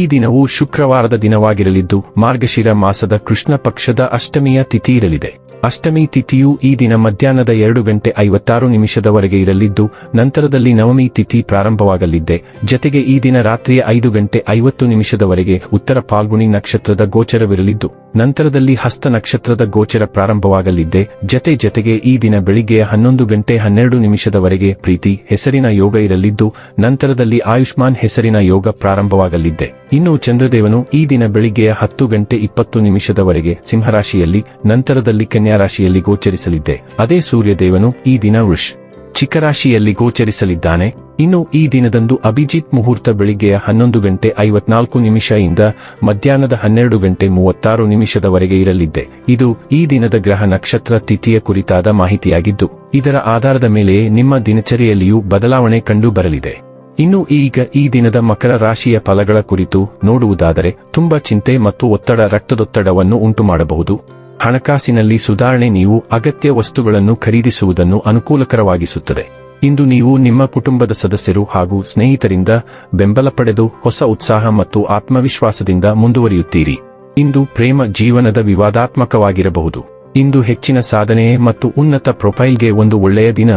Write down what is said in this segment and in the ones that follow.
ಈ ದಿನವು ಶುಕ್ರವಾರದ ದಿನವಾಗಿರಲಿದ್ದು, ಮಾರ್ಗಶಿರ ಮಾಸದ ಕೃಷ್ಣ ಪಕ್ಷದ ಅಷ್ಟಮಿಯ ತಿಥಿ ಇರಲಿದೆ. ಅಷ್ಟಮಿ ತಿಥಿಯು ಈ ದಿನ ಮಧ್ಯಾಹ್ನದ ಎರಡು ಗಂಟೆ ಐವತ್ತಾರು ನಿಮಿಷದವರೆಗೆ ಇರಲಿದ್ದು, ನಂತರದಲ್ಲಿ ನವಮಿ ತಿಥಿ ಪ್ರಾರಂಭವಾಗಲಿದ್ದೆ. ಜತೆಗೆ ಈ ದಿನ ರಾತ್ರಿಯ ಐದು ಗಂಟೆ ಐವತ್ತು ನಿಮಿಷದವರೆಗೆ ಉತ್ತರ ಪಾಲ್ಗುಣಿ ನಕ್ಷತ್ರದ ಗೋಚರವಿರಲಿದ್ದು, ನಂತರದಲ್ಲಿ ಹಸ್ತ ನಕ್ಷತ್ರದ ಗೋಚರ ಪ್ರಾರಂಭವಾಗಲಿದ್ದೆ. ಜತೆ ಜತೆಗೆ ಈ ದಿನ ಬೆಳಿಗ್ಗೆ ಹನ್ನೊಂದು ಗಂಟೆ ಹನ್ನೆರಡು ನಿಮಿಷದವರೆಗೆ ಪ್ರೀತಿ, ಹೆಸರಿನ ಯೋಗ ಇರಲಿದ್ದು, ನಂತರದಲ್ಲಿ ಆಯುಷ್ಮಾನ್ ಹೆಸರಿನ ಯೋಗ ಪ್ರಾರಂಭವಾಗಲಿದ್ದೆ. ಇನ್ನು ಚಂದ್ರದೇವನು ಈ ದಿನ ಬೆಳಿಗ್ಗೆಯ ಹತ್ತು ಗಂಟೆ ಇಪ್ಪತ್ತು ನಿಮಿಷದವರೆಗೆ ಸಿಂಹರಾಶಿಯಲ್ಲಿ, ನಂತರದಲ್ಲಿ ಕನ್ಯಾ ರಾಶಿಯಲ್ಲಿ ಗೋಚರಿಸಲಿದ್ದೆ. ಅದೇ ಸೂರ್ಯದೇವನು ಈ ದಿನ ವೃಷ್ ಚಿಕ್ಕರಾಶಿಯಲ್ಲಿ ಗೋಚರಿಸಲಿದ್ದಾನೆ. ಇನ್ನು ಈ ದಿನದಂದು ಅಭಿಜಿತ್ ಮುಹೂರ್ತ ಬೆಳಿಗ್ಗೆಯ ಹನ್ನೊಂದು ಗಂಟೆ ಐವತ್ನಾಲ್ಕು ನಿಮಿಷ ಇಂದ ಮಧ್ಯಾಹ್ನದ ಹನ್ನೆರಡು ಗಂಟೆ ಮೂವತ್ತಾರು ನಿಮಿಷದವರೆಗೆ ಇರಲಿದ್ದೆ. ಇದು ಈ ದಿನದ ಗ್ರಹ ನಕ್ಷತ್ರ ತಿಥಿಯ ಕುರಿತಾದ ಮಾಹಿತಿಯಾಗಿದ್ದು, ಇದರ ಆಧಾರದ ಮೇಲೆಯೇ ನಿಮ್ಮ ದಿನಚರಿಯಲ್ಲಿಯೂ ಬದಲಾವಣೆ ಕಂಡು ಬರಲಿದೆ ಇನ್ನು ಈಗ ಈ ದಿನದ ಮಕರ ರಾಶಿಯ ಫಲಗಳ ಕುರಿತು ನೋಡುವುದಾದರೆ ತುಂಬಾ ಚಿಂತೆ ಮತ್ತು ಒತ್ತಡ ರಕ್ತದೊತ್ತಡವನ್ನು ಉಂಟುಮಾಡಬಹುದು. ಹಣಕಾಸಿನಲ್ಲಿ ಸುಧಾರಣೆ ನೀವು ಅಗತ್ಯ ವಸ್ತುಗಳನ್ನು ಖರೀದಿಸುವುದನ್ನು ಅನುಕೂಲಕರವಾಗಿಸುತ್ತದೆ. ಇಂದು ನೀವು ನಿಮ್ಮ ಕುಟುಂಬದ ಸದಸ್ಯರು ಹಾಗೂ ಸ್ನೇಹಿತರಿಂದ ಬೆಂಬಲ ಪಡೆದು ಹೊಸ ಉತ್ಸಾಹ ಮತ್ತು ಆತ್ಮವಿಶ್ವಾಸದಿಂದ ಮುಂದುವರಿಯುತ್ತೀರಿ. ಇಂದು ಪ್ರೇಮ ಜೀವನದ ವಿವಾದಾತ್ಮಕವಾಗಿರಬಹುದು. ಇಂದು ಹೆಚ್ಚಿನ ಸಾಧನೆ ಮತ್ತು ಉನ್ನತ ಪ್ರೊಫೈಲ್ಗೆ ಒಂದು ಒಳ್ಳೆಯ ದಿನ.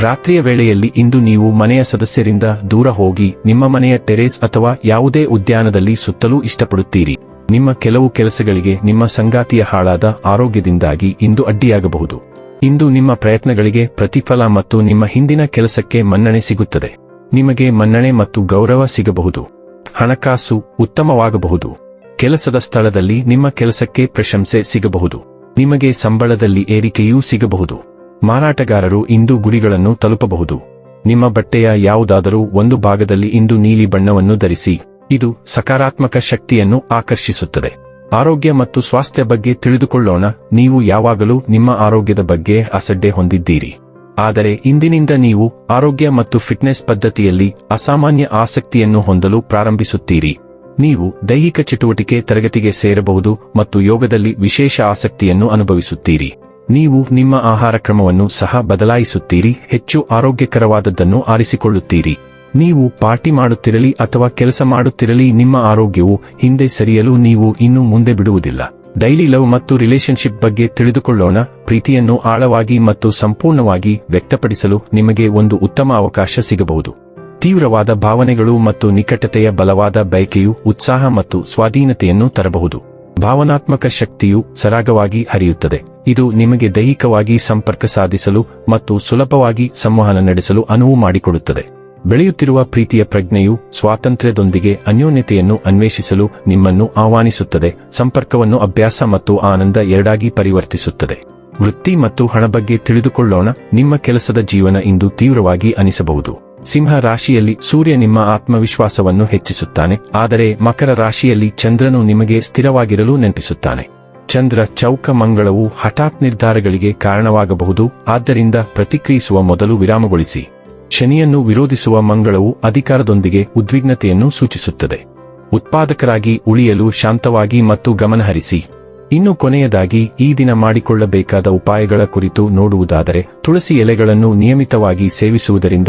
ರಾತ್ರಿಯ ವೇಳೆಯಲ್ಲಿ ಇಂದು ನೀವು ಮನೆಯ ಸದಸ್ಯರಿಂದ ದೂರ ಹೋಗಿ ನಿಮ್ಮ ಮನೆಯ ಟೆರೇಸ್ ಅಥವಾ ಯಾವುದೇ ಉದ್ಯಾನದಲ್ಲಿ ಸುತ್ತಲೂ ಇಷ್ಟಪಡುತ್ತೀರಿ. ನಿಮ್ಮ ಕೆಲವು ಕೆಲಸಗಳಿಗೆ ನಿಮ್ಮ ಸಂಗಾತಿಯ ಹಾಳಾದ ಆರೋಗ್ಯದಿಂದಾಗಿ ಇಂದು ಅಡ್ಡಿಯಾಗಬಹುದು. ಇಂದು ನಿಮ್ಮ ಪ್ರಯತ್ನಗಳಿಗೆ ಪ್ರತಿಫಲ ಮತ್ತು ನಿಮ್ಮ ಹಿಂದಿನ ಕೆಲಸಕ್ಕೆ ಮನ್ನಣೆ ಸಿಗುತ್ತದೆ. ನಿಮಗೆ ಮನ್ನಣೆ ಮತ್ತು ಗೌರವ ಸಿಗಬಹುದು. ಹಣಕಾಸು ಉತ್ತಮವಾಗಬಹುದು. ಕೆಲಸದ ಸ್ಥಳದಲ್ಲಿ ನಿಮ್ಮ ಕೆಲಸಕ್ಕೆ ಪ್ರಶಂಸೆ ಸಿಗಬಹುದು. ನಿಮಗೆ ಸಂಬಳದಲ್ಲಿ ಏರಿಕೆಯೂ ಸಿಗಬಹುದು. ಮಾರಾಟಗಾರರು ಇಂದು ಗುರಿಗಳನ್ನು ತಲುಪಬಹುದು. ನಿಮ್ಮ ಬಟ್ಟೆಯ ಯಾವುದಾದರೂ ಒಂದು ಭಾಗದಲ್ಲಿ ಇಂದು ನೀಲಿ ಬಣ್ಣವನ್ನು ಧರಿಸಿ, ಇದು ಸಕಾರಾತ್ಮಕ ಶಕ್ತಿಯನ್ನು ಆಕರ್ಷಿಸುತ್ತದೆ. ಆರೋಗ್ಯ ಮತ್ತು ಸ್ವಾಸ್ಥ್ಯ ಬಗ್ಗೆ ತಿಳಿದುಕೊಳ್ಳೋಣ, ನೀವು ಯಾವಾಗಲೂ ನಿಮ್ಮ ಆರೋಗ್ಯದ ಬಗ್ಗೆ ಅಸಡ್ಡೆ ಹೊಂದಿದ್ದೀರಿ. ಆದರೆ ಇಂದಿನಿಂದ ನೀವು ಆರೋಗ್ಯ ಮತ್ತು ಫಿಟ್ನೆಸ್ ಪದ್ಧತಿಯಲ್ಲಿ ಅಸಾಮಾನ್ಯ ಆಸಕ್ತಿಯನ್ನು ಹೊಂದಲು ಪ್ರಾರಂಭಿಸುತ್ತೀರಿ. ನೀವು ದೈಹಿಕ ಚಟುವಟಿಕೆ ತರಗತಿಗೆ ಸೇರಬಹುದು ಮತ್ತು ಯೋಗದಲ್ಲಿ ವಿಶೇಷ ಆಸಕ್ತಿಯನ್ನು ಅನುಭವಿಸುತ್ತೀರಿ. ನೀವು ನಿಮ್ಮ ಆಹಾರ ಕ್ರಮವನ್ನು ಸಹ ಬದಲಾಯಿಸುತ್ತೀರಿ, ಹೆಚ್ಚು ಆರೋಗ್ಯಕರವಾದದ್ದನ್ನು ಆರಿಸಿಕೊಳ್ಳುತ್ತೀರಿ. ನೀವು ಪಾರ್ಟಿ ಮಾಡುತ್ತಿರಲಿ ಅಥವಾ ಕೆಲಸ ಮಾಡುತ್ತಿರಲಿ, ನಿಮ್ಮ ಆರೋಗ್ಯವು ಹಿಂದೆ ಸರಿಯಲು ನೀವು ಇನ್ನು ಮುಂದೆ ಬಿಡುವುದಿಲ್ಲ. ಡೈಲಿ ಲವ್ ಮತ್ತು ರಿಲೇಶನ್ಶಿಪ್ ಬಗ್ಗೆ ತಿಳಿದುಕೊಳ್ಳೋಣ, ಪ್ರೀತಿಯನ್ನು ಆಳವಾಗಿ ಮತ್ತು ಸಂಪೂರ್ಣವಾಗಿ ವ್ಯಕ್ತಪಡಿಸಲು ನಿಮಗೆ ಒಂದು ಉತ್ತಮ ಅವಕಾಶ ಸಿಗಬಹುದು. ತೀವ್ರವಾದ ಭಾವನೆಗಳು ಮತ್ತು ನಿಕಟತೆಯ ಬಲವಾದ ಬಯಕೆಯು ಉತ್ಸಾಹ ಮತ್ತು ಸ್ವಾಧೀನತೆಯನ್ನು ತರಬಹುದು. ಭಾವನಾತ್ಮಕ ಶಕ್ತಿಯು ಸರಾಗವಾಗಿ ಹರಿಯುತ್ತದೆ. ಇದು ನಿಮಗೆ ದೈಹಿಕವಾಗಿ ಸಂಪರ್ಕ ಸಾಧಿಸಲು ಮತ್ತು ಸುಲಭವಾಗಿ ಸಂವಹನ ನಡೆಸಲು ಅನುವು ಮಾಡಿಕೊಡುತ್ತದೆ. ಬೆಳೆಯುತ್ತಿರುವ ಪ್ರೀತಿಯ ಪ್ರಜ್ಞೆಯು ಸ್ವಾತಂತ್ರ್ಯದೊಂದಿಗೆ ಅನ್ಯೋನ್ಯತೆಯನ್ನು ಅನ್ವೇಷಿಸಲು ನಿಮ್ಮನ್ನು ಆಹ್ವಾನಿಸುತ್ತದೆ. ಸಂಪರ್ಕವನ್ನು ಅಭ್ಯಾಸ ಮತ್ತು ಆನಂದ ಎರಡಾಗಿ ಪರಿವರ್ತಿಸುತ್ತದೆ. ವೃತ್ತಿ ಮತ್ತು ಹಣ ಬಗ್ಗೆ ತಿಳಿದುಕೊಳ್ಳೋಣ. ನಿಮ್ಮ ಕೆಲಸದ ಜೀವನ ಇಂದು ತೀವ್ರವಾಗಿ ಅನಿಸಬಹುದು. ಸಿಂಹ ರಾಶಿಯಲ್ಲಿ ಸೂರ್ಯ ನಿಮ್ಮ ಆತ್ಮವಿಶ್ವಾಸವನ್ನು ಹೆಚ್ಚಿಸುತ್ತಾನೆ, ಆದರೆ ಮಕರ ರಾಶಿಯಲ್ಲಿ ಚಂದ್ರನು ನಿಮಗೆ ಸ್ಥಿರವಾಗಿರಲು ನೆನಪಿಸುತ್ತಾನೆ. ಚಂದ್ರ ಚೌಕ ಮಂಗಳವು ಹಠಾತ್ ನಿರ್ಧಾರಗಳಿಗೆ ಕಾರಣವಾಗಬಹುದು, ಆದ್ದರಿಂದ ಪ್ರತಿಕ್ರಿಯಿಸುವ ಮೊದಲು ವಿರಾಮಗೊಳಿಸಿ. ಶನಿಯನ್ನು ವಿರೋಧಿಸುವ ಮಂಗಳವು ಅಧಿಕಾರದೊಂದಿಗೆ ಉದ್ವಿಗ್ನತೆಯನ್ನು ಸೂಚಿಸುತ್ತದೆ. ಉತ್ಪಾದಕರಾಗಿ ಉಳಿಯಲು ಶಾಂತವಾಗಿ ಮತ್ತು ಗಮನಹರಿಸಿ. ಇನ್ನು ಕೊನೆಯದಾಗಿ, ಈ ದಿನ ಮಾಡಿಕೊಳ್ಳಬೇಕಾದ ಉಪಾಯಗಳ ಕುರಿತು ನೋಡುವುದಾದರೆ, ತುಳಸಿ ಎಲೆಗಳನ್ನು ನಿಯಮಿತವಾಗಿ ಸೇವಿಸುವುದರಿಂದ